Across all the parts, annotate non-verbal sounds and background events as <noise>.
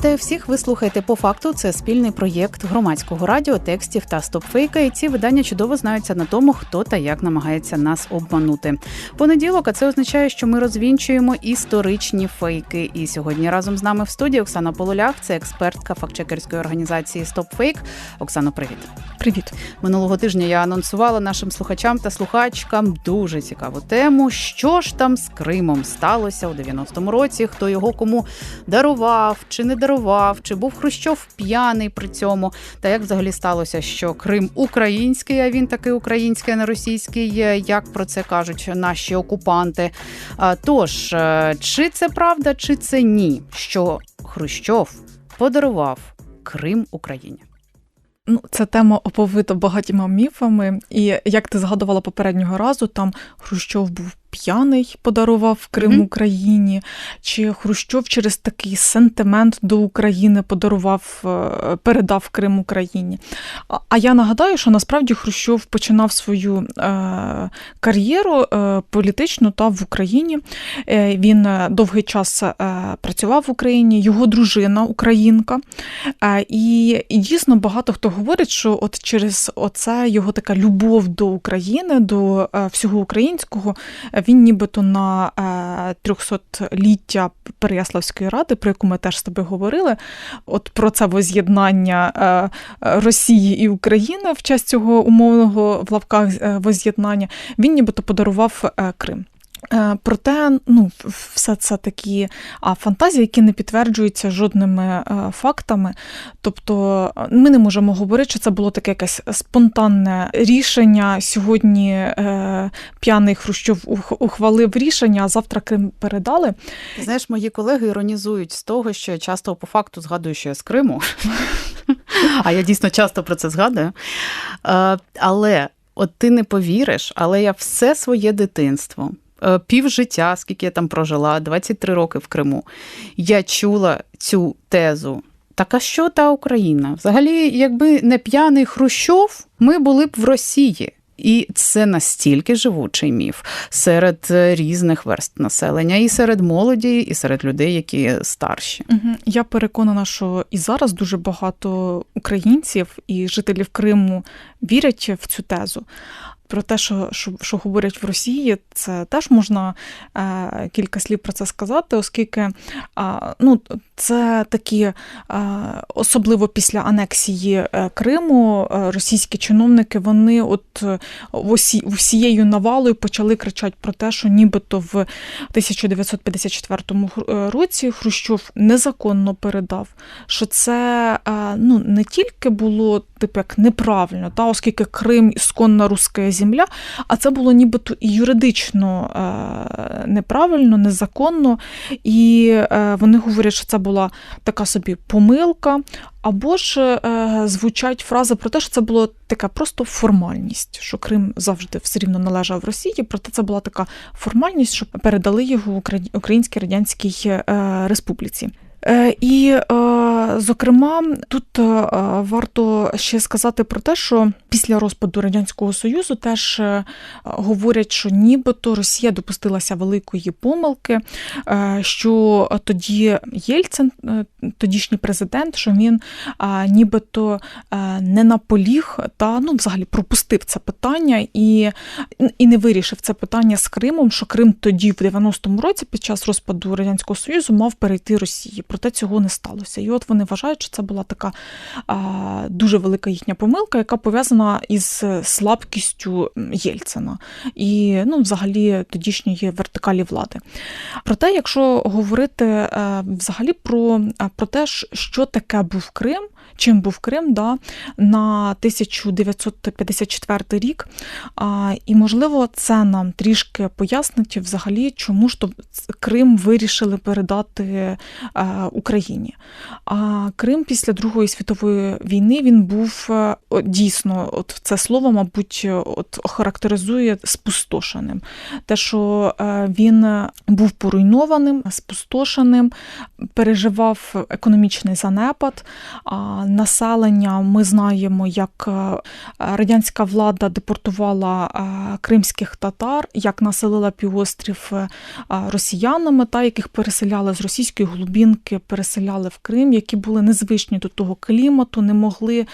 Вітаю всіх. Ви слухаєте по факту. Це спільний проєкт громадського радіо, текстів та стопфейка. І ці видання чудово знаються на тому, хто та як намагається нас обманути. Понеділок, а це означає, що ми розвінчуємо історичні фейки. І сьогодні разом з нами в студії Оксана Полулях, це експертка фактчекерської організації StopFake. Оксано, привіт. Привіт. Минулого тижня я анонсувала нашим слухачам та слухачкам дуже цікаву тему. Що ж там з Кримом сталося у 90-му році? Хто його кому дарував чи не дарував? Чи був Хрущов п'яний при цьому? Та як взагалі сталося, що Крим український, а він таки український, а не російський? Як про це кажуть наші окупанти? Тож, е, чи це правда, чи це ні? Що Хрущов подарував Крим Україні? Ну, ця тема оповита багатьма міфами, і як ти згадувала попереднього разу, там Хрущов був п'яний подарував Крим mm-hmm. Україні, чи Хрущов через такий сентимент до України подарував, е, передав Крим Україні. А я нагадаю, що насправді Хрущов починав свою е, кар'єру е, політичну та в Україні. Е, він е, довгий час е, працював в Україні, його дружина українка. І, і дійсно багато хто говорить, що от через оце його така любов до України, до всього українського він нібито на 300-ліття е, Переяславської ради, про яку ми теж з тобою говорили, от про це воз'єднання е, Росії і України в час цього умовного в лавках е, воз'єднання, він нібито подарував Крим. Е, проте, ну, все це такі фантазії, які не підтверджуються жодними е, фактами. Тобто ми не можемо говорити, що це було таке якесь спонтанне рішення. Сьогодні е, п'яний Хрущов ухвалив рішення, а завтра Крим передали. Знаєш, мої колеги іронізують з того, що я часто по факту згадую, що я з Криму, <laughs> а я дійсно часто про це згадую. Е, але от ти не повіриш, але я все своє дитинство. Е, півжиття, скільки я там прожила, 23 роки в Криму. Я чула цю тезу. Так а що та Україна? Взагалі, якби не п'яний Хрущов, ми були б в Росії. І це настільки живучий міф серед різних верст населення, і серед молоді, і серед людей, які старші. Я переконана, що і зараз дуже багато українців і жителів Криму вірять в цю тезу про те, що що, що говорять в Росії, це теж можна е, кілька слів про це сказати, оскільки е, ну, це такі, е, особливо після анексії е, Криму, е, російські чиновники вони от усі, всією навалою почали кричати про те, що нібито в 1954 році Хрущов незаконно передав, що це ну, не тільки було типу як неправильно, та оскільки Крим ісконна руська земля, а це було нібито і юридично е, неправильно, незаконно. І е, вони говорять, що це була така собі помилка. Або ж е, звучать фрази про те, що це була така просто формальність, що Крим завжди все рівно належав Росії, проте це була така формальність, що передали його Українській Радянській е, Республіці. Е, і, е, зокрема, тут е, варто ще сказати про те, що після розпаду радянського союзу теж говорять, що нібито Росія допустилася великої помилки, що тоді Єльцин, тодішній президент, що він нібито не наполіг та ну, взагалі пропустив це питання і і не вирішив це питання з Кримом, що Крим тоді, в 90-му році, під час розпаду радянського союзу, мав перейти Росії проте цього не сталося. І от вони вважають, що це була така дуже велика їхня помилка, яка пов'язана із слабкістю Єльцина і ну, взагалі тодішньої вертикалі влади. Проте, якщо говорити е, взагалі про, про те, що таке був Крим, чим був Крим да, на 1954 рік. А, І, можливо, це нам трішки пояснить взагалі, чому ж то Крим вирішили передати Україні. А Крим після Другої світової війни він був е, дійсно, от це слово, мабуть, от характеризує спустошеним. Те, що е, він був поруйнованим, спустошеним, переживав економічний занепад. Населення ми знаємо, як е, радянська влада депортувала е, кримських татар, як населила півострів е, росіянами, та яких переселяли з російської глубінки, переселяли в Крим, які були незвичні до того клімату, не могли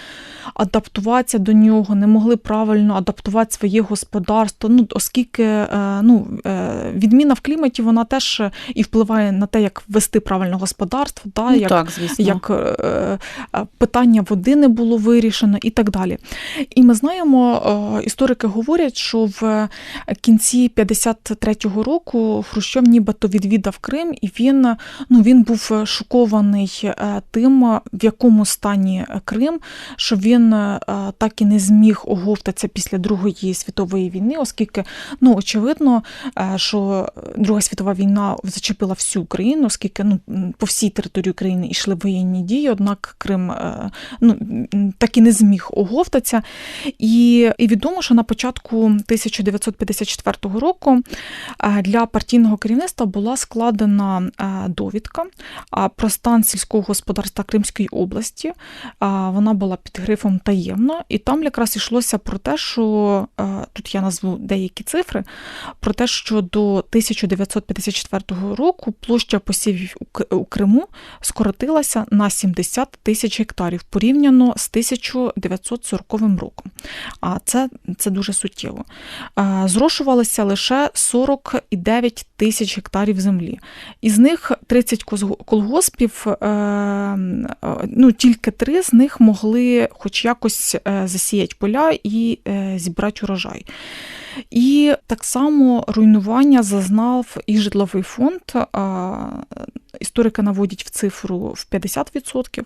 адаптуватися до нього, не могли правильно адаптувати своє господарство. Ну, оскільки ну, відміна в кліматі вона теж і впливає на те, як вести правильно господарство, та, ну, як, так, як е, питання води не було вирішено і так далі. І ми знаємо, е, історики говорять, що в кінці 53-го року Хрущов нібито відвідав Крим, і він ну, він був шокований е, тим, в якому стані Крим, що він е, так і не зміг оговтатися після Другої світової війни, оскільки ну, очевидно, е, що Друга світова війна зачепила всю Україну, оскільки ну, по всій території України йшли воєнні дії, однак Крим ну, так і не зміг оговтатися. І, і відомо, що на початку 1954 року для партійного керівництва була складена довідка про стан сільського господарства Кримської області. Вона була під грифом таємно, і там якраз йшлося про те, що тут я назву деякі цифри, про те, що до 1954 року площа посівів у Криму скоротилася на 70 тисяч гектарів порівняно з 1940 роком. А це, це дуже суттєво. Зрошувалося лише 49 тисяч гектарів землі. Із них 30 колгоспів, е, ну тільки три з них могли хоч якось е, засіяти поля і е, зібрати урожай. І так само руйнування зазнав і житловий фонд. Історики наводять в цифру в 50%.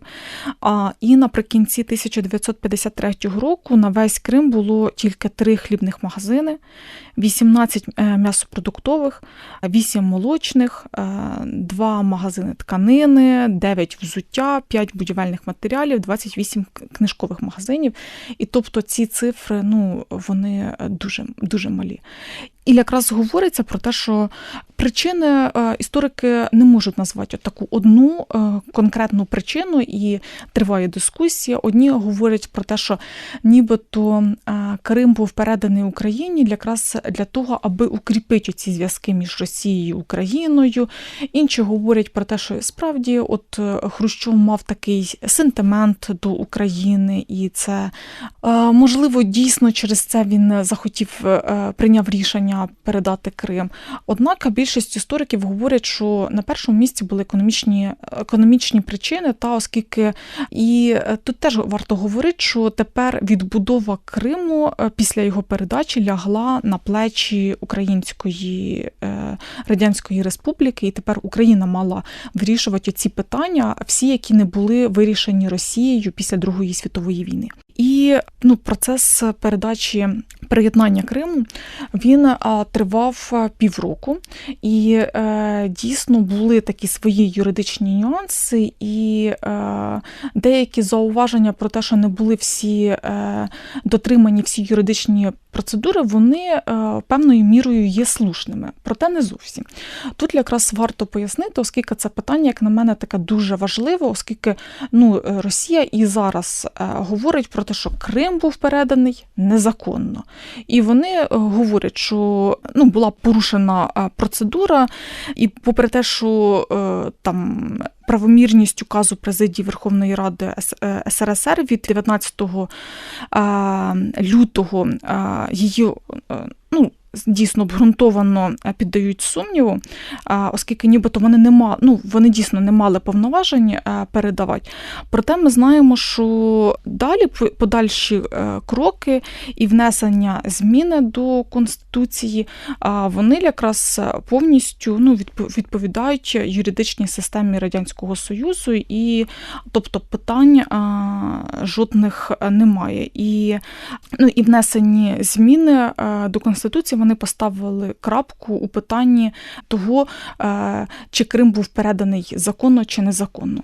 А, І наприкінці 1953 року на весь Крим було тільки три хлібних магазини, 18 е, м'ясопродуктових, 8 молочних, 2 е, магазини тканини, 9 взуття, 5 будівельних матеріалів, 28 книжкових магазинів. І тобто ці цифри ну, вони дуже, дуже малі. І якраз говориться про те, що причини е, історики не можуть назвати таку одну е, конкретну причину, і триває дискусія. Одні говорять про те, що нібито е, Крим був переданий Україні якраз для того, аби укріпити ці зв'язки між Росією і Україною. Інші говорять про те, що справді от Хрущов мав такий сентимент до України, і це можливо дійсно через це він захотів прийняв рішення передати Крим. Однак більшість істориків говорять, що на першому місці були економічні економічні причини, та оскільки і е, тут теж варто говорити, що тепер відбудова Криму е, після його передачі лягла на плечі Української е, Радянської Республіки, і тепер Україна мала вирішувати ці питання, всі, які не були вирішені Росією після Другої світової війни. І ну, процес передачі приєднання Криму він тривав півроку, і е, дійсно були такі свої юридичні нюанси, і е, деякі зауваження про те, що не були всі е, дотримані всі юридичні процедури, вони е, певною мірою є слушними, проте не зовсім. Тут якраз варто пояснити, оскільки це питання, як на мене, таке дуже важливе, оскільки ну, Росія і зараз е, говорить про те, що Крим був переданий незаконно. І вони е, говорять, що ну, була порушена процедура, і попри те, що там правомірність указу президії Верховної Ради СРСР від 19 лютого її ну, дійсно обґрунтовано е, піддають сумніву, оскільки нібито вони не мали, ну вони дійсно не мали повноважень е, передавати. Проте ми знаємо, що далі подальші е, кроки і внесення зміни до конституції, вони якраз повністю ну, відповідають юридичній системі радянського союзу, і тобто питань жодних немає. І ну, і внесені зміни до конституції вони поставили крапку у питанні того, е, чи Крим був переданий законно чи незаконно.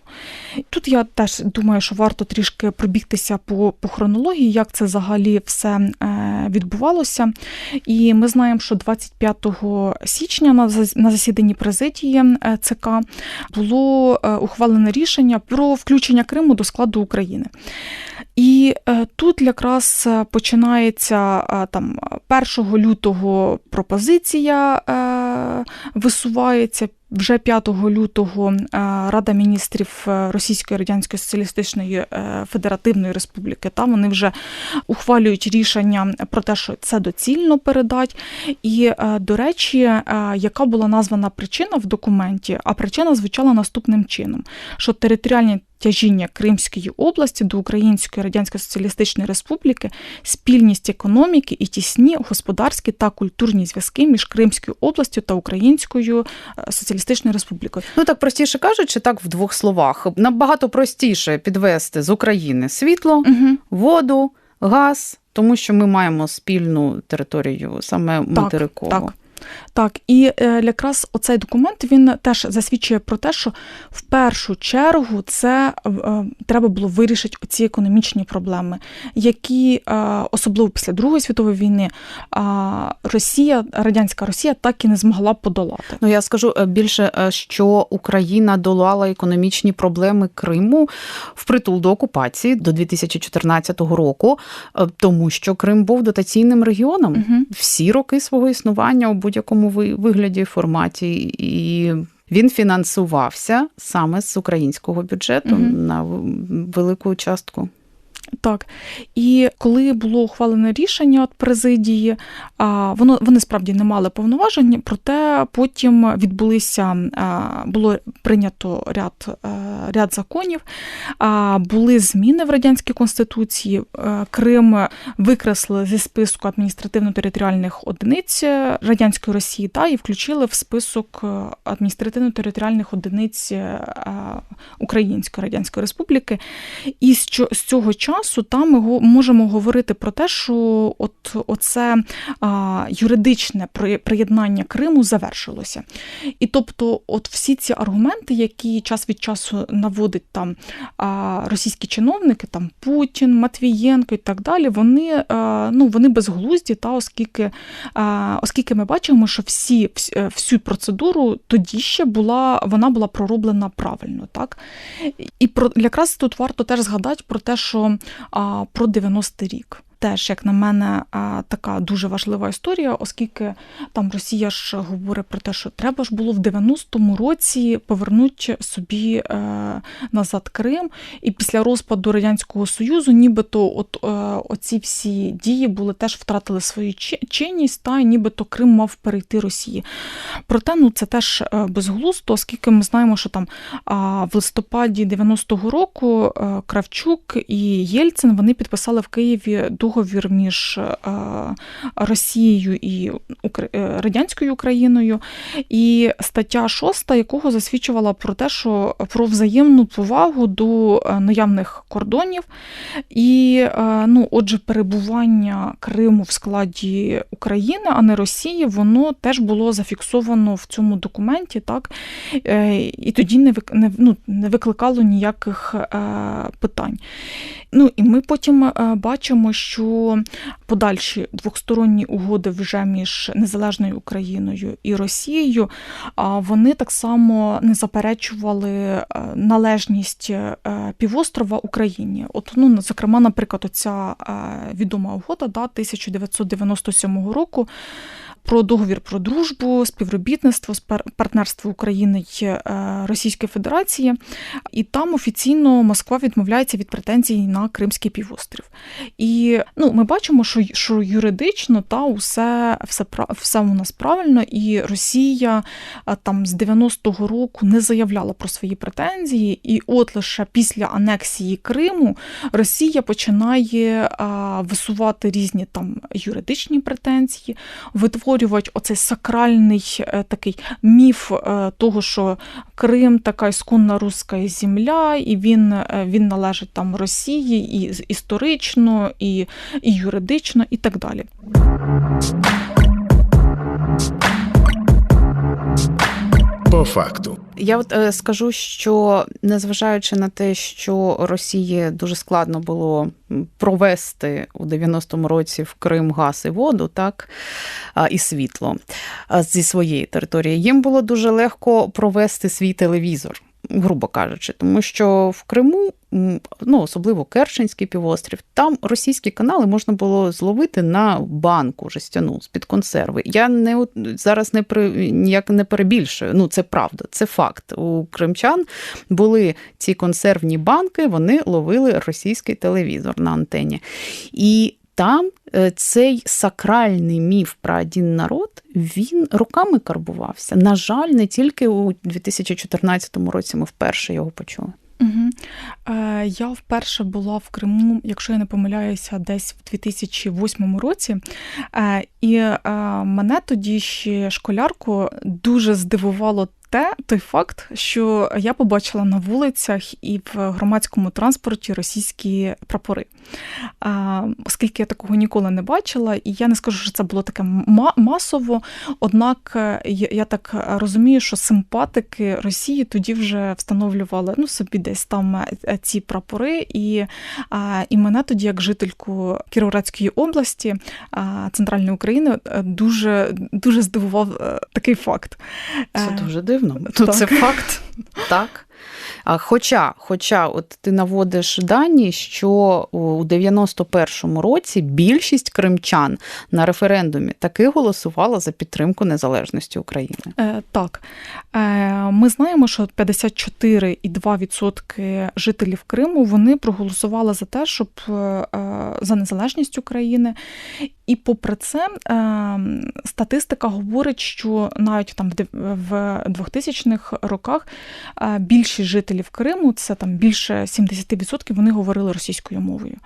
Тут я теж думаю, що варто трішки пробігтися по, по хронології, як це взагалі все е, відбувалося. І ми знаємо, що 25 січня на засіданні президії е, ЦК було ухвалене рішення про включення Криму до складу України. І е, тут якраз е, починається е, там 1 лютого пропозиція висувається. Вже 5 лютого Рада міністрів Російської Радянської Соціалістичної Федеративної Республіки. Та вони вже ухвалюють рішення про те, що це доцільно передать. І, до речі, яка була названа причина в документі, а причина звучала наступним чином: що територіальні тяжіння Кримської області до Української Радянської Соціалістичної Республіки, спільність економіки і тісні господарські та культурні зв'язки між Кримською областю та Українською е, Соціалістичною Республікою. Ну так простіше кажучи, так в двох словах набагато простіше підвести з України світло, угу. воду, газ, тому що ми маємо спільну територію саме материкову. Так, так. Так, і е, якраз оцей документ він теж засвідчує про те, що в першу чергу це е, треба було вирішити ці економічні проблеми, які е, особливо після Другої світової війни Росія, радянська Росія так і не змогла подолати. Ну я скажу більше, що Україна долала економічні проблеми Криму впритул до окупації до 2014 року, тому що Крим був дотаційним регіоном угу. всі роки свого існування будь-якому вигляді, форматі, і він фінансувався саме з українського бюджету угу. на велику частку. Так, і коли було ухвалене рішення від президії, воно вони справді не мали повноважень, проте потім відбулися, було прийнято ряд ряд законів, були зміни в радянській конституції. Крим викреслили зі списку адміністративно-територіальних одиниць радянської Росії та і включили в список адміністративно-територіальних одиниць Української Радянської Республіки. І з цього часу часу там ми можемо говорити про те, що от оце а, юридичне приєднання Криму завершилося. І тобто, от всі ці аргументи, які час від часу наводить там а, російські чиновники, там Путін, Матвієнко і так далі, вони а, ну, вони безглузді, та оскільки а, оскільки ми бачимо, що всі, всю процедуру тоді ще була вона була пророблена правильно. так? І про якраз тут варто теж згадати про те, що про 90-й рік теж, як на мене, така дуже важлива історія, оскільки там Росія ж говорить про те, що треба ж було в 90-му році повернути собі е, назад Крим, і після розпаду Радянського Союзу, нібито от е, оці всі дії були теж втратили свою чинність, та нібито Крим мав перейти Росії. Проте ну це теж е, безглуздо, оскільки ми знаємо, що там в листопаді 90-го року Кравчук і Єльцин вони підписали в Києві договір між е, Росією і е, радянською Україною, і стаття 6, якого засвідчувала про те, що про взаємну повагу до е, наявних кордонів, і ну, отже, перебування Криму в складі України, а не Росії, воно теж було зафіксовано в цьому документі, так? І тоді не ну, не викликало ніяких питань. Ну і ми потім бачимо, що що подальші двосторонні угоди вже між незалежною Україною і Росією вони так само не заперечували е, належність е, півострова Україні. От, ну, зокрема, наприклад, оця е, відома угода да, 1997 року про договір про дружбу, співробітництво, спар- партнерство України й е, Російської Федерації, і там офіційно Москва відмовляється від претензій на Кримський півострів. І ну, ми бачимо, що, що юридично та усе, все, все у нас правильно, і Росія там з 90-го року не заявляла про свої претензії, і от лише після анексії Криму Росія починає а, висувати різні там юридичні претензії, витворювати оцей сакральний е, такий міф е, того, що Крим така ісконна руська земля, і він, е, він належить там Росії і історично, і, і юридично, і так далі. По факту. Я от е, скажу, що незважаючи на те, що Росії дуже складно було провести у 90-му році в Крим газ і воду, так і світло зі своєї території, їм було дуже легко провести свій телевізор. Грубо кажучи, тому що в Криму, ну особливо Керченський півострів, там російські канали можна було зловити на банку жестяну з-під консерви. Я не зараз не при ніяк не перебільшую. Ну це правда, це факт. У кримчан були ці консервні банки, вони ловили російський телевізор на антені. І там е, цей сакральний міф про один народ він роками карбувався. На жаль, не тільки у 2014 році ми вперше його почули. Угу. Е, я вперше була в Криму, якщо я не помиляюся, десь в 2008 році. Е, і е, мене тоді ще школярку дуже здивувало те, той факт, що я побачила на вулицях і в громадському транспорті російські прапори. А, оскільки я такого ніколи не бачила, і я не скажу, що це було таке масово. Однак е, я, так розумію, що симпатики Росії тоді вже встановлювали ну, собі десь там е, ці прапори. І, а, і мене тоді, як жительку Кіровоградської області, а, центральної України, е, дуже, дуже здивував е, такий факт. Це Е, дуже дивно. <laughs> Ну, це факт. <laughs> Так. Хоча, хоча, от ти наводиш дані, що у 91-му році більшість кримчан на референдумі таки голосувала за підтримку незалежності України. Е, так, е, ми знаємо, що 54,2% жителів Криму вони проголосували за те, щоб е, е, за незалежність України. І попри це, е, статистика говорить, що навіть там в в 2000-х роках е, більшість жителів Криму, це там більше 70%, вони говорили російською мовою.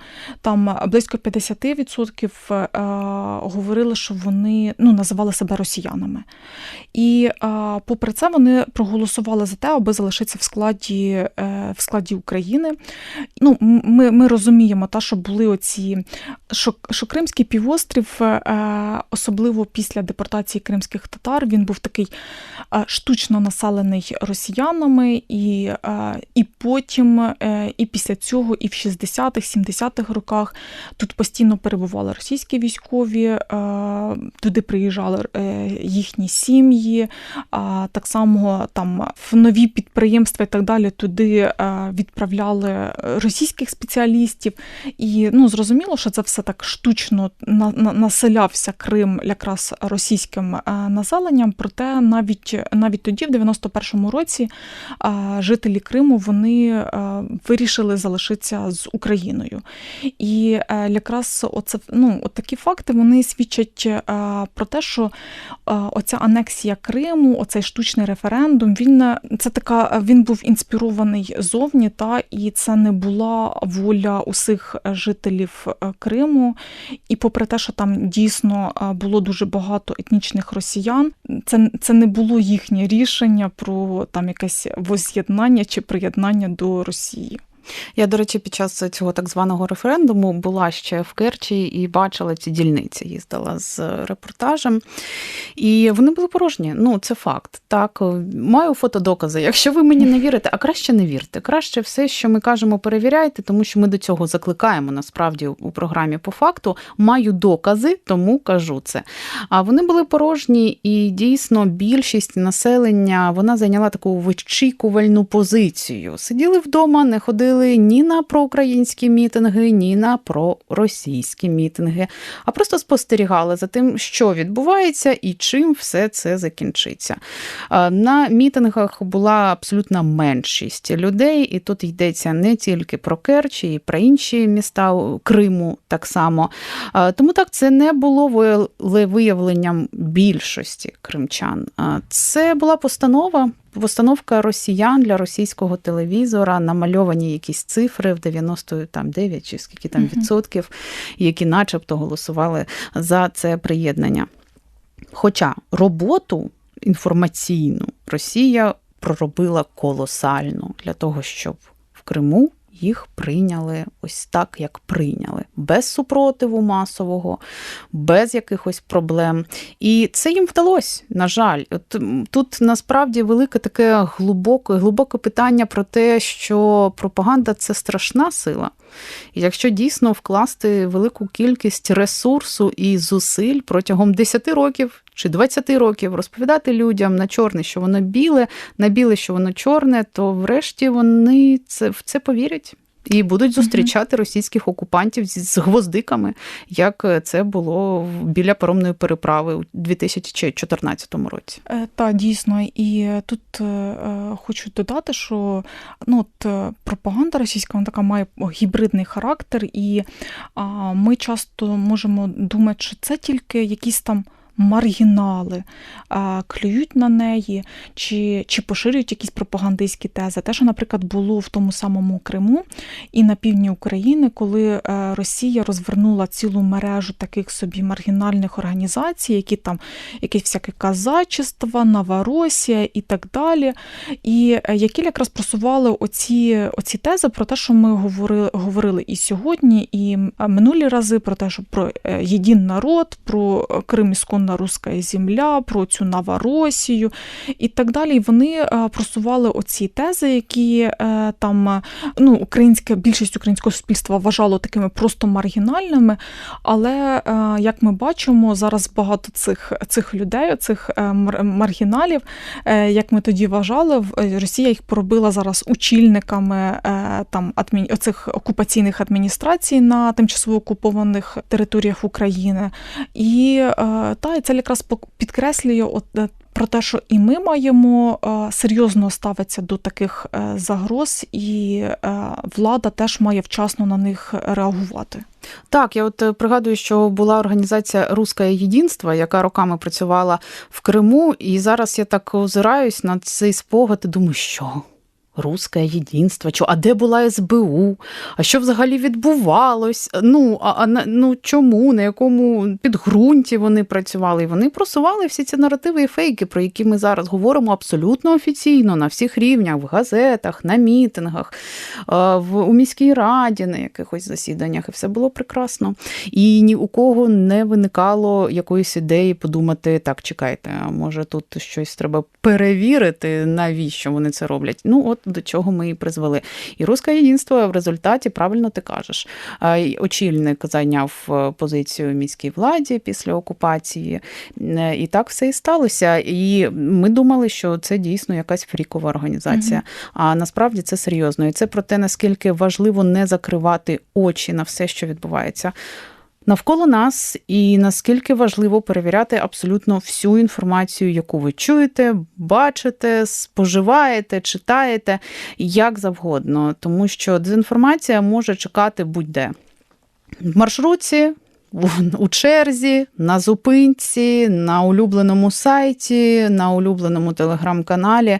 Там близько 50% е, говорили, що вони ну, називали себе росіянами. І попри це вони проголосували за те, аби залишитися в складі, е, в складі України. Ну, ми, ми розуміємо, та, що були оці, що, що Кримський півострів, е, особливо після депортації кримських татар, він був такий е, штучно населений росіянами, і, е, і потім, е, і після цього, і в 60-х, 70-х роках тут постійно перебували російські військові, е, туди приїжджали е, їхні сім'ї, так само там в нові підприємства і так далі туди відправляли російських спеціалістів. І ну зрозуміло, що це все так штучно на, на, населявся Крим якраз російським населенням. Проте навіть навіть тоді, в 91-му році, жителі Криму вони е, вирішили залишитися з Україною. І е, якраз оце ну, от такі факти вони свідчать е, про те, що оця анексія Криму, оцей штучний референдум, він це така він був інспірований зовні, та і це не була воля усіх жителів Криму. І попри те, що там дійсно було дуже багато етнічних росіян, це, це не було їхнє рішення про там якесь воз'єднання чи приєднання до Росії. Я, до речі, під час цього так званого референдуму була ще в Керчі і бачила ці дільниці, їздила з репортажем. І вони були порожні. Ну, це факт. Так, маю фотодокази. Якщо ви мені не вірите, а краще не вірте. Краще все, що ми кажемо, перевіряйте, тому що ми до цього закликаємо насправді у програмі по факту. Маю докази, тому кажу це. А вони були порожні, і дійсно більшість населення вона зайняла таку вичікувальну позицію. Сиділи вдома, не ходили ходили ні на проукраїнські мітинги, ні на проросійські мітинги, а просто спостерігали за тим, що відбувається і чим все це закінчиться. На мітингах була абсолютна меншість людей, і тут йдеться не тільки про Керчі, і про інші міста Криму так само. Тому так це не було виявленням більшості кримчан. Це була постанова. Постановка росіян для російського телевізора намальовані якісь цифри в 99 чи скільки там відсотків, які, начебто, голосували за це приєднання. Хоча роботу інформаційну Росія проробила колосально для того, щоб в Криму їх прийняли ось так, як прийняли, без супротиву масового, без якихось проблем. І це їм вдалося, на жаль. От Тут насправді велике таке глибоке, глибоке питання про те, що пропаганда це страшна сила. І якщо дійсно вкласти велику кількість ресурсу і зусиль протягом 10 років чи 20 років розповідати людям на чорне, що воно біле, на біле, що воно чорне, то врешті вони це в це повірять. І будуть зустрічати російських окупантів з гвоздиками, як це було біля паромної переправи у 2014 році. Е, так, дійсно, і тут е, е, хочу додати, що ну от пропаганда російська вона така має гібридний характер, і ми часто можемо думати, що це тільки якісь там маргінали клюють на неї чи чи поширюють якісь пропагандистські тези. Те, що, наприклад, було в тому самому Криму і на півдні України, коли е, Росія розвернула цілу мережу таких собі маргінальних організацій, які там якісь всяке казачество, Новоросія і так далі. І е, які якраз просували оці, оці тези про те, що ми говорили говорили і сьогодні, і минулі рази про те, що про е, єдин народ, про Крим ісконно Червона руська земля, про цю Новоросію і так далі. Вони е, просували оці тези, які е, там е, ну, українська більшість українського суспільства вважало такими просто маргінальними. Але як ми бачимо, зараз багато цих цих людей, цих маргіналів, як ми тоді вважали, Росія їх поробила зараз очільниками там адмі... оцих окупаційних адміністрацій на тимчасово окупованих територіях України. І та і це якраз підкреслює от е, про те, що і ми маємо е, серйозно ставитися до таких е, загроз, і влада теж має вчасно на них реагувати. Так, я от пригадую, що була організація Руське єдинство, яка роками працювала в Криму, і зараз я так озираюсь на цей спогад і думаю, що Русське єдинство, а де була СБУ? А що взагалі відбувалось? Ну, а, а ну чому, на якому підґрунті вони працювали? І вони просували всі ці наративи і фейки, про які ми зараз говоримо абсолютно офіційно на всіх рівнях, в газетах, на мітингах, в, у міській раді, на якихось засіданнях, і все було прекрасно. І ні у кого не виникало якоїсь ідеї подумати: так, чекайте, а може тут щось треба перевірити, навіщо вони це роблять? Ну, от до чого ми і призвели. І русське єдинство в результаті правильно ти кажеш. Очільник зайняв е, позицію міській владі після окупації, е, і так все і сталося. І ми думали, що це дійсно якась фрікова організація. Mm-hmm. А насправді це серйозно. І це про те, наскільки важливо не закривати очі на все, що відбувається навколо нас, і наскільки важливо перевіряти абсолютно всю інформацію, яку ви чуєте, бачите, споживаєте, читаєте як завгодно, тому що дезінформація може чекати будь-де. В маршрутці. У черзі, на зупинці, на улюбленому сайті, на улюбленому телеграм-каналі.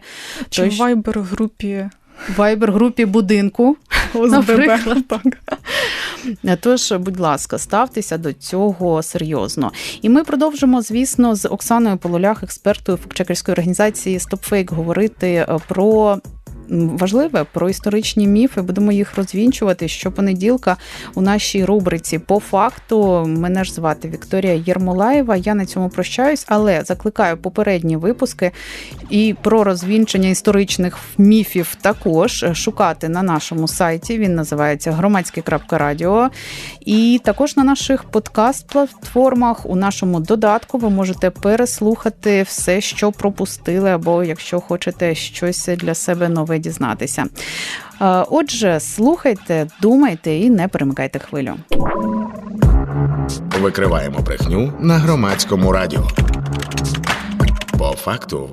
Чи в вайбер-групі вайбер-групі будинку. наприклад. Тож, будь ласка, ставтеся до цього серйозно. І ми продовжимо, звісно, з Оксаною Полулях, експертою фактчекерської організації StopFake, говорити е, про важливе про історичні міфи. Будемо їх розвінчувати. Щопонеділка у нашій рубриці по факту мене ж звати Вікторія Єрмолаєва. Я на цьому прощаюсь, але закликаю попередні випуски і про розвінчення історичних міфів також шукати на нашому сайті. Він називається громадське.радіо. І також на наших подкаст-платформах у нашому додатку ви можете переслухати все, що пропустили, або якщо хочете щось для себе нове дізнатися. Е, Отже, слухайте, думайте і не перемикайте хвилю. Викриваємо брехню на громадському радіо. По факту